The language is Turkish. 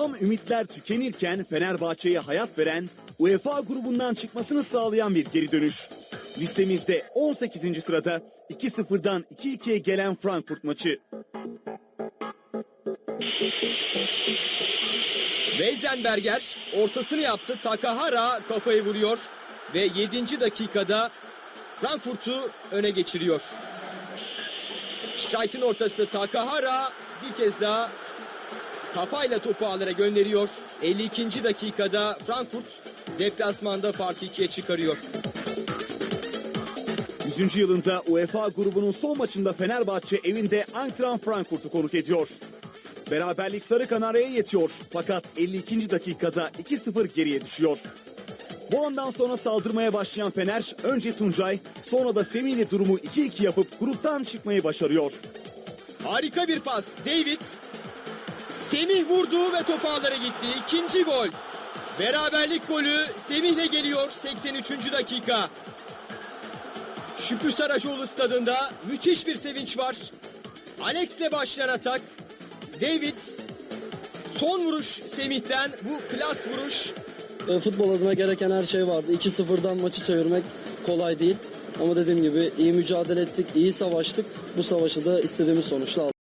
Tam ümitler tükenirken Fenerbahçe'ye hayat veren, UEFA grubundan çıkmasını sağlayan bir geri dönüş. Listemizde 18. sırada 2-0'dan 2-2'ye gelen Frankfurt maçı. Weizenberger ortasını yaptı. Takahara kafayı vuruyor. Ve 7. dakikada Frankfurt'u öne geçiriyor. Şikayet'in ortası Takahara bir kez daha kafayla topu ağlara gönderiyor. 52. dakikada Frankfurt deplasmanda farkı ikiye çıkarıyor. 100. yılında UEFA grubunun son maçında Fenerbahçe evinde Eintracht Frankfurt'u konuk ediyor. Beraberlik Sarı Kanarya'ya yetiyor fakat 52. dakikada 2-0 geriye düşüyor. Bu andan sonra saldırmaya başlayan Fener önce Tuncay sonra da Semih ile durumu 2-2 yapıp gruptan çıkmayı başarıyor. Harika bir pas. David Semih vurdu ve top ağlara gitti. İkinci gol. Beraberlik golü Semih'le geliyor 83. dakika. Şükrü Saracoğlu stadında müthiş bir sevinç var. Alex'le başlayan atak. David son vuruş Semih'ten bu klas vuruş E, futbol adına gereken her şey vardı. 2-0'dan maçı çevirmek kolay değil. Ama dediğim gibi iyi mücadele ettik, iyi savaştık. Bu savaşı da istediğimiz sonuçla aldık.